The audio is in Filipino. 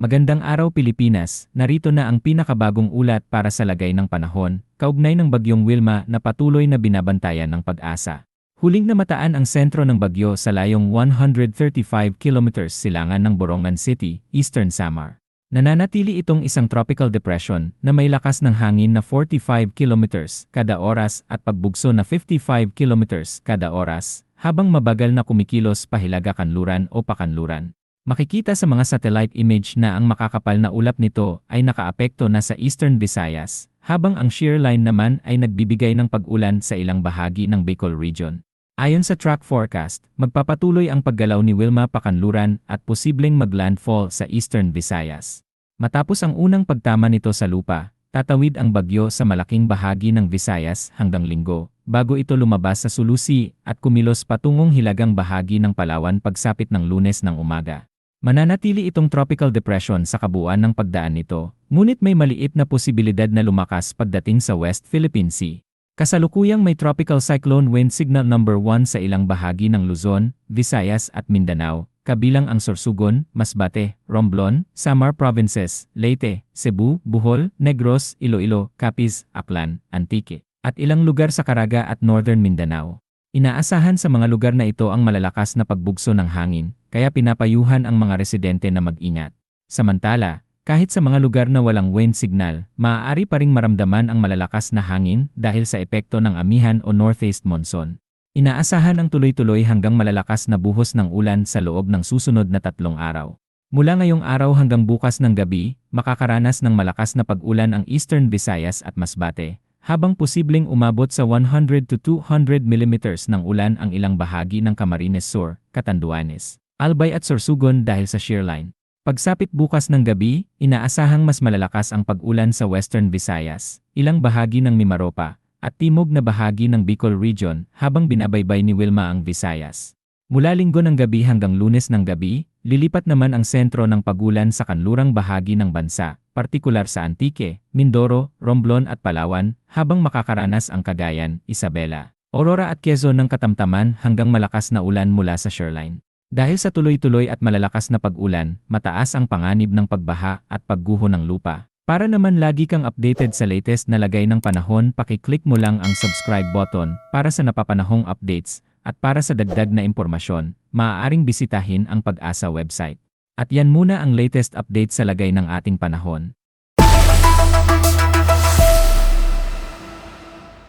Magandang araw Pilipinas, narito na ang pinakabagong ulat para sa lagay ng panahon, kaugnay ng bagyong Wilma na patuloy na binabantayan ng pag-asa. Huling namataan ang sentro ng bagyo sa layong 135 kilometers silangan ng Borongan City, Eastern Samar. Nananatili itong isang tropical depression na may lakas ng hangin na 45 kilometers kada oras at pagbugso na 55 kilometers kada oras, habang mabagal na kumikilos pahilaga kanluran o pakanluran. Makikita sa mga satellite image na ang makakapal na ulap nito ay nakaapekto na sa Eastern Visayas, habang ang shear line naman ay nagbibigay ng pag-ulan sa ilang bahagi ng Bicol Region. Ayon sa track forecast, magpapatuloy ang paggalaw ni Wilma pakanluran at posibleng maglandfall sa Eastern Visayas. Matapos ang unang pagtama nito sa lupa, tatawid ang bagyo sa malaking bahagi ng Visayas hanggang linggo, bago ito lumabas sa Sulusi at kumilos patungong hilagang bahagi ng Palawan pagsapit ng lunes ng umaga. Mananatili itong tropical depression sa kabuuan ng pagdaan nito, ngunit may maliit na posibilidad na lumakas pagdating sa West Philippine Sea. Kasalukuyang may tropical cyclone wind signal number 1 sa ilang bahagi ng Luzon, Visayas at Mindanao, kabilang ang Sorsogon, Masbate, Romblon, Samar Provinces, Leyte, Cebu, Bohol, Negros, Iloilo, Capiz, Aklan, Antique, at ilang lugar sa Caraga at Northern Mindanao. Inaasahan sa mga lugar na ito ang malalakas na pagbugso ng hangin, kaya pinapayuhan ang mga residente na mag-ingat. Samantala, kahit sa mga lugar na walang wind signal, maaari pa ring maramdaman ang malalakas na hangin dahil sa epekto ng amihan o northeast monsoon. Inaasahan ang tuloy-tuloy hanggang malalakas na buhos ng ulan sa loob ng susunod na tatlong araw. Mula ngayong araw hanggang bukas ng gabi, makakaranas ng malakas na pag-ulan ang Eastern Visayas at Masbate, habang posibleng umabot sa 100 to 200 mm ng ulan ang ilang bahagi ng Camarines Sur, Catanduanes, Albay at Sorsogon dahil sa shear line. Pagsapit bukas ng gabi, inaasahang mas malalakas ang pag-ulan sa Western Visayas, ilang bahagi ng Mimaropa, at timog na bahagi ng Bicol Region habang binabaybay ni Wilma ang Visayas. Mula linggo ng gabi hanggang lunes ng gabi, lilipat naman ang sentro ng pagulan sa kanlurang bahagi ng bansa, partikular sa Antique, Mindoro, Romblon at Palawan, habang makakaranas ang Cagayan, Isabela, Aurora at Quezon ng katamtaman hanggang malakas na ulan mula sa shoreline. Dahil sa tuloy-tuloy at malalakas na pag-ulan, mataas ang panganib ng pagbaha at pagguho ng lupa. Para naman lagi kang updated sa latest na lagay ng panahon, pakiclick mo lang ang subscribe button para sa napapanahong updates at para sa dagdag na impormasyon, maaaring bisitahin ang Pag-asa website. At yan muna ang latest update sa lagay ng ating panahon.